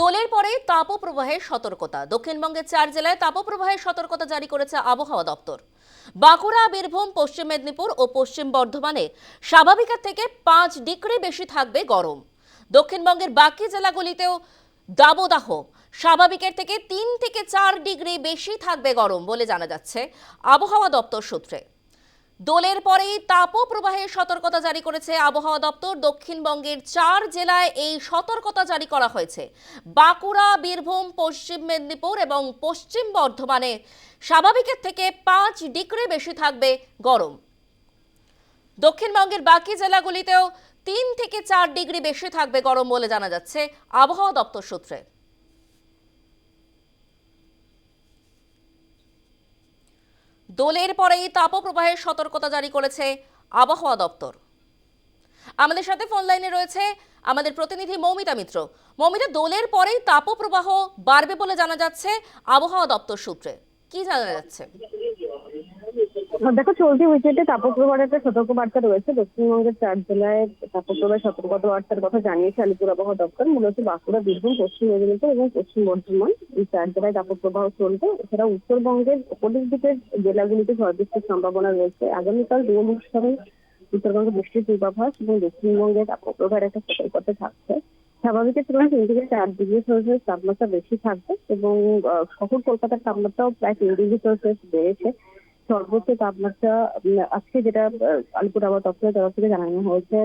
দোলের পরে তাপপ্রবাহের সতর্কতা। দক্ষিণবঙ্গের চার জেলায় তাপপ্রবাহের সতর্কতা জারি করেছে আবহাওয়া দপ্তর। বাঁকুড়া, বীরভূম, পশ্চিম মেদিনীপুর ও পশ্চিম বর্ধমানে স্বাভাবিকের থেকে পাঁচ ডিগ্রি বেশি থাকবে গরম। দক্ষিণবঙ্গের বাকি জেলাগুলিতেও দাবদাহ। স্বাভাবিকের থেকে তিন থেকে চার ডিগ্রি বেশি থাকবে গরম বলে জানা যাচ্ছে আবহাওয়া দপ্তর সূত্রে। দোলের পরেই তাপপ্রবাহের সতর্কতা জারি করেছে আবহাওয়া দপ্তর। দক্ষিণবঙ্গের চার জেলায় এই সতর্কতা জারি করা হয়েছে। বাঁকুড়া, বীরভূম, পশ্চিম মেদিনীপুর এবং পশ্চিম বর্ধমানে স্বাভাবিকের থেকে পাঁচ ডিগ্রি বেশি থাকবে গরম। দক্ষিণবঙ্গের বাকি জেলাগুলিতেও তিন থেকে চার ডিগ্রি বেশি থাকবে গরম বলে জানা যাচ্ছে আবহাওয়া দপ্তর সূত্রে। দোলের পরেই তাপপ্রবাহের সতর্কতা জারি করেছে আবহাওয়া দপ্তর। আমাদের সাথে ফোন লাইনে রয়েছে আমাদের প্রতিনিধি মৌমিতা মিত্র। মৌমিতা, দোলের পরেই তাপপ্রবাহ বাড়বে বলে জানা যাচ্ছে আবহাওয়া দপ্তর সূত্রে। কি জানা যাচ্ছে? দেখো, চলতি উইকেটে তাপপ্রবাহের একটা সতর্কবার্তা রয়েছে। দক্ষিণবঙ্গের চার জেলায় তাপপ্রবাহের সতর্কতা বার্তার কথা জানিয়েছে আলিপুর আবহাওয়া দপ্তর। মূলত বাঁকুড়া, বীরভূম, পশ্চিম মেদিনীপুর এবং পশ্চিম বর্ধমান এই চার জেলায় তাপপ্রবাহ চলবে। এছাড়া উত্তরবঙ্গের উপরের দিকের জেলাগুলিতে ঝড় বৃষ্টির সম্ভাবনা রয়েছে। আগামীকাল দোল উৎসবে উত্তরবঙ্গে বৃষ্টির পূর্বাভাস এবং দক্ষিণবঙ্গে তাপপ্রবাহের একটা সতর্কতা থাকছে। স্বাভাবিকের তুলনায় তিন থেকে চার ডিগ্রি সেলসিয়াস তাপমাত্রা বেশি থাকবে এবং শহর কলকাতার তাপমাত্রাও প্রায় তিন ডিগ্রি সেলসিয়াস বেড়েছে। সর্বোচ্চ তাপমাত্রা আজকে যেটা আলিপুর আবহাওয়া দপ্তরের তরফ থেকে জানানো হয়েছে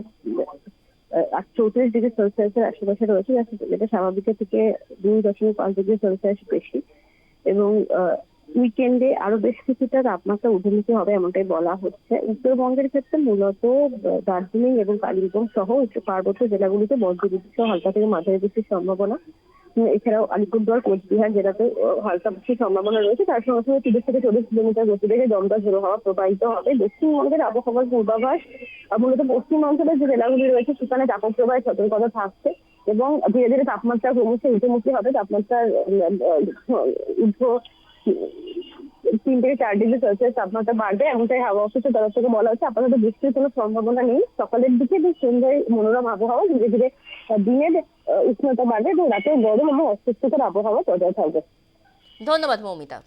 চৌত্রিশ ডিগ্রি সেলসিয়াসের আশেপাশে রয়েছে যেটা স্বাভাবিকের থেকে দুই দশমিক পাঁচ ডিগ্রি সেলসিয়াস বেশি। এবং উইকেন্ডে আরও বেশ কিছুটা তাপমাত্রা ঊর্ধ্বমুখী হবে এমনটাই বলা হচ্ছে। উত্তরবঙ্গের ক্ষেত্রে মূলত দার্জিলিং এবং কালিম্পং সহ উচ্চ পার্বত্য জেলাগুলিতে বজ্রবিদ্যুৎ সহ হালকা থেকে মাঝারি বৃষ্টির সম্ভাবনা। এছাড়াও আলিপুরদুয়ার কোচবিহার জেলাতে হালকা বৃষ্টির সম্ভাবনা রয়েছে। তার সঙ্গে সঙ্গে তিরিশ থেকে চল্লিশ কিলোমিটার গতিবেগে দমদা ঝোড়ো হাওয়া প্রবাহিত হবে। দক্ষিণবঙ্গের আবহাওয়ার পূর্বাভাস মূলত পশ্চিমাঞ্চলের যে জেলাগুলি রয়েছে, সেখানে তাপপ্রবাহের সতর্কতা থাকছে এবং ধীরে ধীরে তাপমাত্রা ক্রমশ ঊর্ধ্বমুখী হবে তাপমাত্রার ঊর্ধ্ব তিন থেকে চার ডিগ্রি সেলসিয়াস তাপমাত্রা বাড়বে। এমনটাই হাওয়া অফিসের তরফ থেকে বলা হচ্ছে। আপাতত বৃষ্টির কোনো সম্ভাবনা নেই। সকালের দিকে সন্ধ্যায় মনোরম আবহাওয়া। ধীরে ধীরে দিনের উষ্ণতা বাড়বে এবং রাতের গরম এবং অস্বস্তিকর আবহাওয়া বজায় থাকবে ধন্যবাদ মৌমিতা